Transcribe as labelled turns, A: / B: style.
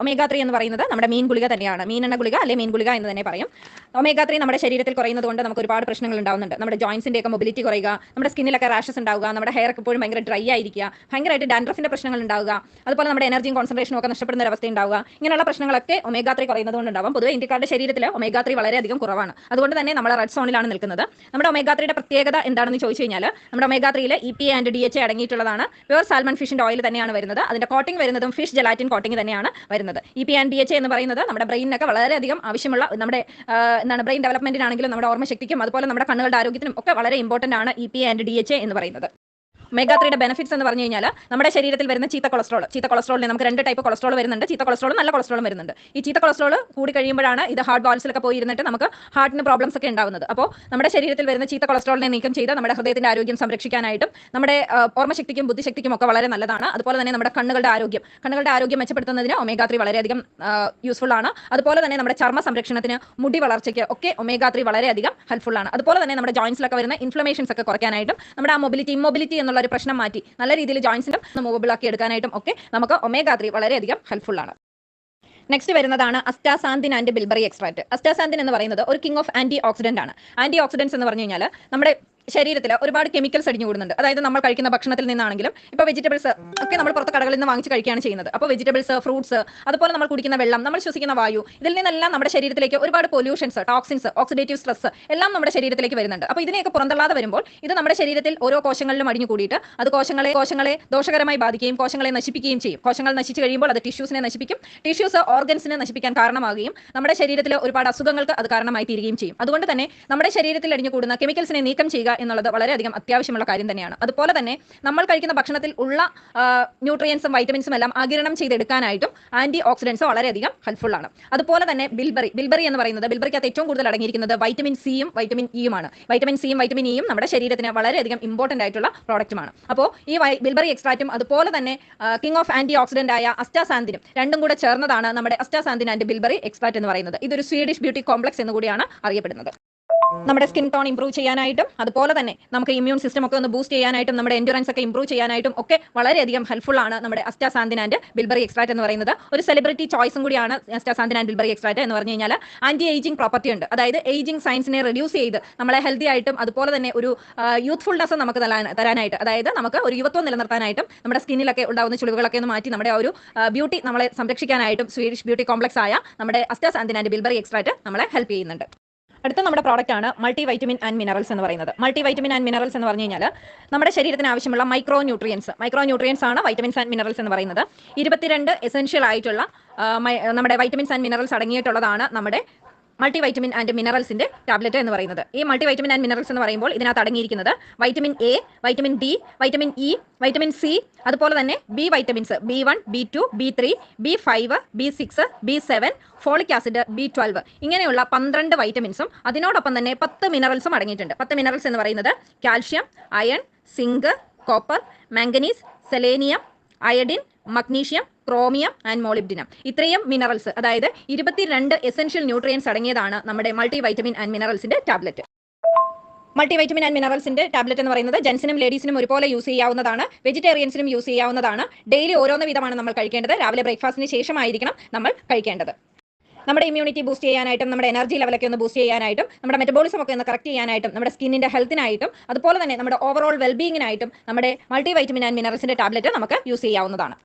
A: Omega three എന്ന് പറയുന്നത് നമ്മുടെ മീൻ ഗുളിക തന്നെയാണ്. മീൻ എണ്ണ ഗുളിക അല്ലെങ്കിൽ മീൻ ഗുളിക എന്ന് തന്നെ പറയും. ഒമേഗ ത്രീ നമ്മുടെ ശരീരത്തിൽ കുറയുന്നത് കൊണ്ട് നമുക്ക് ഒരുപാട് പ്രശ്നങ്ങൾ ഉണ്ടാവുന്നുണ്ട്. നമ്മുടെ ജോയിൻസിന്റെ ഒക്കെ മൊബിലിറ്റി കുറയുക നമ്മുടെ സ്കിന്നിലൊക്കെ റാഷസ് ഉണ്ടാവുക നമ്മുടെ ഹെയർ ഒക്കെ എപ്പോഴും ഭയങ്കര ഡ്രൈ ആയിരിക്കുക ഭയങ്കരമായിട്ട് ഡാൻഡ്രഫിന്റെ പ്രശ്നങ്ങൾ ഉണ്ടാവുക അതുപോലെ നമ്മുടെ എനർജിയും കോൺസെൻട്രേഷനും ഒക്കെ നഷ്ടപ്പെടുന്ന ഒരു അവസ്ഥ ഉണ്ടാവുക. ഇങ്ങനെയുള്ള പ്രശ്നങ്ങളൊക്കെ ഒമേഗ ത്രീ കുറയുന്നത് കൊണ്ട് ഉണ്ടാവും. പൊതുവെ ഇന്ത്യക്കാരുടെ ശരീരത്തിൽ ഒമേഗ ത്രീ വളരെയധികം കുറവാണ്. അതുകൊണ്ട് തന്നെ നമ്മൾ റെഡ് സോണിലാണ് നിൽക്കുന്നത്. നമ്മുടെ ഒമേഗ ത്രീയുടെ പ്രത്യേകത എന്താണെന്ന് ചോദിച്ചു കഴിഞ്ഞാൽ നമ്മുടെ ഒമേഗ ത്രീയിൽ E P and D H അടങ്ങിയിട്ടുള്ളതാണ്. Pure salmon ഫിഷിന്റെ ഓയിൽ തന്നെയാണ് വരുന്നത്. അതിന്റെ കോട്ടിംഗ് വരുന്നതും ഫിഷ് ജലാറ്റിൻ കോട്ടിംഗ് തന്നെയാണ് വരുന്നത്. E P and D H എന്ന് പറയുന്നത് നമ്മുടെ ബ്രെയിനൊക്കെ വളരെയധികം ആവശ്യമുള്ള നമ്മുടെ എന്താണ് ബ്രെയിൻ ഡെവലപ്മെന്റിനാണെങ്കിലും നമ്മുടെ ഓർമ്മശക്തിക്കും അതുപോലെ നമ്മുടെ കണ്ണുകളുടെ ആരോഗ്യത്തിനും ഒക്കെ വളരെ ഇമ്പോർട്ടന്റ് ആണ് E P and D H എന്ന് പറയുന്നത്. ഒമേഗ ത്രീയുടെ ബെനിഫിറ്റ്സ് എന്ന് പറഞ്ഞു കഴിഞ്ഞാൽ നമ്മുടെ ശരീരത്തിൽ വരുന്ന ചീത്ത കൊളസ്ട്രോൾ ചീത്ത കൊളസ്ട്രോളിന് നമുക്ക് രണ്ട് ടൈപ്പ് കൊളസ്ട്രോൾ വരുന്നുണ്ട്. ചീത്ത കൊളസ്ട്രോൾ നല്ല കൊളസ്ട്രോളും വരുന്നുണ്ട്. ഈ ചീത്ത കൊളസ്ട്രോൾ കൂടി കഴിയുമ്പോഴാണ് ഇത് ഹാർട്ട് വാൾസിലൊക്കെ പോയി ഇരുന്നിട്ട് നമുക്ക് ഹാർട്ടിന് പ്രോബ്ലംസ് ഒക്കെ ഉണ്ടാവുന്നത്. അപ്പോൾ നമ്മുടെ ശരീരത്തിൽ വരുന്ന ചീത്ത കൊളസ്ട്രോളിനെ നീക്കം ചെയ്ത് നമ്മുടെ ഹൃദയത്തിന്റെ ആരോഗ്യം സംരക്ഷിക്കാനായിട്ടും നമ്മുടെ ഓർമ്മശക്തിക്കും ബുദ്ധിശക്തിക്കും ഒക്കെ വളരെ നല്ലതാണ്. അതുപോലെ തന്നെ നമ്മുടെ കണ്ണുകളുടെ ആരോഗ്യം. കണ്ണുകളുടെ ആരോഗ്യം മെച്ചപ്പെടുത്തുന്നതിന് ഒമേഗ ത്രീ വളരെയധികം യൂസ്ഫുൾ ആണ്. അതുപോലെ തന്നെ നമ്മുടെ ചർമ്മ സംരക്ഷണത്തിന് മുടി വളർച്ചയ്ക്ക് ഒക്കെ ഒമേഗ ത്രീ വളരെയധികം ഹെൽപ്ഫുൾ ആണ്. അതുപോലെ തന്നെ നമ്മുടെ ജോയിൻസിലൊക്കെ വരുന്ന ഇൻഫ്ലമേഷൻസ് ഒക്കെ കുറയ്ക്കാനായിട്ടും നമ്മുടെ ആ മൊബിലിറ്റി ഇമ്മൊബിലിറ്റി എന്നുള്ള ഒരു പ്രശ്നം മാറ്റി. നല്ല രീതിയിൽ ജോയിൻസിനും മൂവബിൾ ആക്കി എടുക്കാനായിട്ടും ഒക്കെ നമുക്ക് ഒമേഗ ത്രീ വളരെയധികം ഹെൽപ്ഫുൾ ആണ്. നെക്സ്റ്റ് വരുന്നതാണ് astaxanthin and bilberry extract astaxanthin എന്ന് പറയുന്നത് ഒരു കിങ് ഓഫ് ആന്റി ഓക്സിഡന്റ് ആണ്. ആന്റി ഓക്സിഡൻസ് എന്ന് പറഞ്ഞു കഴിഞ്ഞാൽ നമ്മുടെ ശരീരത്തിൽ ഒരുപാട് കെമിക്കൽസ് അടിഞ്ഞു കൂടുന്നുണ്ട്. അതായത് നമ്മൾ കഴിക്കുന്ന ഭക്ഷണത്തിൽ നിന്നാണെങ്കിലും ഇപ്പോൾ വെജിറ്റബിൾസ് ഒക്കെ നമ്മൾ പുറത്ത് കടകളിൽ നിന്ന് വാങ്ങിച്ച് കഴിക്കുകയാണ് ചെയ്യുന്നത്. അപ്പോൾ വെജിറ്റബിൾസ് ഫ്രൂട്ട്സ് അതുപോലെ നമ്മൾ കുടിക്കുന്ന വെള്ളം നമ്മൾ ശ്വസിക്കുന്ന വായു ഇതിൽ നിന്നെല്ലാം നമ്മുടെ ശരീരത്തിലേക്ക് ഒരുപാട് പൊല്യൂഷൻസ് ടോക്സിൻസ് ഓക്സിഡേറ്റീവ് സ്ട്രെസ് എല്ലാം നമ്മുടെ ശരീരത്തിലേക്ക് വരുന്നുണ്ട്. അപ്പോൾ ഇതിനെയൊക്കെ പുറന്തള്ളാതെ വരുമ്പോൾ ഇത് നമ്മുടെ ശരീരത്തിൽ ഓരോ കോശങ്ങളിലും അടിഞ്ഞു കൂടിയിട്ട് അത് കോശങ്ങളെ കോശങ്ങളെ ദോഷകരമായി ബാധിക്കുകയും കോശങ്ങളെ നശിപ്പിക്കുകയും ചെയ്യും. കോശങ്ങൾ നശിച്ചു കഴിയുമ്പോൾ അത് ടിഷ്യൂസിനെ നശിപ്പിക്കും. ടിഷ്യൂസ് ഓർഗൻസിനെ നശിപ്പിക്കാൻ കാരണമാകുകയും നമ്മുടെ ശരീരത്തിലെ ഒരുപാട് അസുഖങ്ങൾക്ക് അത് കാരണമായി തീരുകയും ചെയ്യും. അതുകൊണ്ട് തന്നെ നമ്മുടെ ശരീരത്തിൽ അടിഞ്ഞു കൂടുന്ന കെമിക്കൽസിനെ നീക്കം ചെയ്യുക എന്നുള്ളത് വളരെയധികം അത്യാവശ്യമുള്ള കാര്യം തന്നെയാണ്. അതുപോലെ തന്നെ നമ്മൾ കഴിക്കുന്ന ഭക്ഷണത്തിൽ ഉള്ള ന്യൂട്രിയൻസും വൈറ്റമിൻസും എല്ലാം ആകിരണം ചെയ്തെടുക്കാനായിട്ടും ആന്റി ഓക്സിഡൻസ് വളരെയധികം ഹെൽപ്ഫുൾ ആണ്. അതുപോലെ തന്നെ ബിൽബറി ബിൽബറി എന്ന് പറയുന്നത് ബിൽബറിക്കകത്ത് ഏറ്റവും കൂടുതൽ അടങ്ങിയിരിക്കുന്നത് വൈറ്റമിൻ സിയും വൈറ്റമിൻ ഇയുമാണ് വൈറ്റമിൻ സിയും വൈറ്റമിൻ ഇയും നമ്മുടെ ശരീരത്തിന് വളരെയധികം ഇമ്പോർട്ടന്റ് ആയിട്ടുള്ള പ്രോഡക്റ്റുമാണ് അപ്പോൾ ഈ ബിൽബറി എക്സ്ട്രാക്റ്റും അതുപോലെ തന്നെ കിങ് ഓഫ് ആന്റി ഓക്സിഡന്റ് ആയ അസ്റ്റാസാന്തിനും രണ്ടും കൂടെ ചേർന്നതാണ് നമ്മുടെ അസ്റ്റാസാന്തിൻ ആൻഡ് ബിൽബറി എക്സ്ട്രാക്റ്റ് എന്ന് പറയുന്നത്. ഇതൊരു സ്വീഡിഷ് ബ്യൂട്ടി കോംപ്ലക്സ് എന്ന് കൂടിയാണ് അറിയപ്പെടുന്നത്. നമ്മുടെ സ്കിൻ ടോൺ ഇംപ്രൂവ് ചെയ്യാനായിട്ടും അതുപോലെ തന്നെ നമുക്ക് ഇമ്മ്യൂൺ സിസ്റ്റം ഒക്കെ ഒന്ന് ബൂസ്റ്റ് ചെയ്യാനായിട്ടും നമ്മുടെ എൻഡുറൻസ് ഒക്കെ ഇംപ്രൂവ് ചെയ്യാനായിട്ടും ഒക്കെ വളരെയധികം ഹെൽപ്ഫുൾ ആണ് നമ്മുടെ അസ്റ്റാസാന്തിൻ ആൻഡ് ബിൽബറി എക്സ്ട്രാറ്റ് എന്ന് പറയുന്നത്. ഒരു സെലിബ്രിറ്റി ചോയ്സും കൂടിയാണ് അസ്റ്റാസാന്തിൻ ആൻഡ് ബിൽബറി എക്സ്ട്രാറ്റ് എന്ന് പറഞ്ഞു കഴിഞ്ഞാൽ ആന്റി ഏജിംഗ് പ്രോപ്പർട്ടി ഉണ്ട്. അതായത് ഏജിംഗ് സയൻസിനെ റെഡ്യൂസ് ചെയ്ത് നമ്മളെ ഹെൽത്തി ആയിട്ടും അതുപോലെ തന്നെ ഒരു യൂത്ത്ഫുൾനെസ് നമുക്ക് തരാനായിട്ട് അതായത് നമുക്ക് ഒരു യുവത്വം നിലനിർത്താനായിട്ടും നമ്മുടെ സ്കിന്നിലൊക്കെ ഉണ്ടാകുന്ന ചുളിവുകളൊക്കെ ഒന്ന് മാറ്റി നമ്മുടെ ഒരു ബ്യൂട്ടി നമ്മളെ സംരക്ഷിക്കാനായിട്ടും സ്വീഡിഷ് ബ്യൂട്ടി കോംപ്ലക്സ് ആയ നമ്മുടെ അസ്റ്റാസാന്തിൻ ആൻഡ് ബിൽബറി എക്സ്ട്രാറ്റ് നമ്മളെ ഹെൽപ്പ് ചെയ്യുന്നുണ്ട്. അടുത്ത നമ്മുടെ പ്രോഡക്റ്റ് ആണ് മൾട്ടി വൈറ്റമിൻ ആൻഡ് മിനറൽസ് എന്ന് പറയുന്നത്. മൾട്ടി വൈറ്റമിൻ ആൻഡ് മിനറൽസ് എന്ന് പറഞ്ഞു കഴിഞ്ഞാൽ നമ്മുടെ ശരീരത്തിന് ആവശ്യമുള്ള മൈക്രോ ന്യൂട്രിയൻസ് മൈക്രോ ന്യൂട്രിയൻസ് ആണ് വൈറ്റമിൻസ് ആൻഡ് മിനറൽസ് എന്ന് പറയുന്നത്. ഇരുപത്തിരണ്ട് എസെൻഷ്യൽ ആയിട്ടുള്ള നമ്മുടെ വൈറ്റമിൻസ് ആൻഡ് മിനറൽസ് അടങ്ങിയിട്ടുള്ളതാണ് നമ്മുടെ മൾട്ടി വൈറ്റമിൻ ആൻഡ് മിനറൽസിന്റെ ടാബ്ലറ്റ് എന്ന് പറയുന്നത്. ഈ മൾട്ടി വൈറ്റമിൻ ആൻഡ് മിനറൽസ് എന്ന് പറയുമ്പോൾ ഇതിനകത്ത് അടങ്ങിയിരിക്കുന്നത് vitamin A vitamin D vitamin E vitamin C അതുപോലെ തന്നെ B vitamins B one B two B three B five B six B seven folic acid B twelve ഇങ്ങനെയുള്ള പന്ത്രണ്ട് വൈറ്റമിൻസും അതിനോടൊപ്പം തന്നെ പത്ത് മിനറൽസും അടങ്ങിയിട്ടുണ്ട്. പത്ത് മിനറൽസ് എന്ന് പറയുന്നത് calcium iron zinc copper manganese selenium iodine magnesium chromium and molybdenum. ഇത്രയും മിനറൽസ് അതായത് ഇരുപത്തിരണ്ട് എസെൻഷ്യൽ ന്യൂട്രിയൻസ് അടങ്ങിയതാണ് നമ്മുടെ മൾട്ടി വൈറ്റമിൻ ആൻഡ് മിനറൽസിന്റെ ടാബ്ലറ്റ് മൾട്ടി വൈറ്റമിൻ ആൻഡ് മിനറൽസിന്റെ ടാബ്ലറ്റ് എന്ന് പറയുന്നത് ജെൻസിനും ലേഡീസിനും ഒരുപോലെ യൂസ് ചെയ്യാവുന്നതാണ് വെജിറ്റേറിയൻസിനും യൂസ് ചെയ്യാവുന്നതാണ്. ഡെയിലി ഓരോന്ന് വിധമാണ് നമ്മൾ കഴിക്കേണ്ടത്. രാവിലെ ബ്രേക്ക്ഫാസ്റ്റിന് ശേഷമായിരിക്കണം നമ്മൾ കഴിക്കേണ്ടത്. നമ്മുടെ ഇമ്മ്യൂണിറ്റി ബൂസ്റ്റ് ചെയ്യാനായിട്ടും നമ്മുടെ എനർജി ലെവലൊക്കെ ഒന്ന് ബൂസ്റ്റ് ചെയ്യാനായിട്ടും നമ്മുടെ മെറ്റബോളിസം ഒക്കെ ഒന്ന് കറക്റ്റ് ചെയ്യാനായിട്ടും നമ്മുടെ സ്കിന്നിന്റെ ഹെൽത്തിനായിട്ടും അതുപോലെ തന്നെ നമ്മുടെ ഓവറോൾ വെൽബീങ്ങിനായിട്ടും നമ്മുടെ മൾട്ടി വൈറ്റമിൻ ആൻഡ് മിനറൽസിന്റെ ടാബ്ലറ്റ് നമുക്ക് യൂസ് ചെയ്യാവുന്നതാണ്.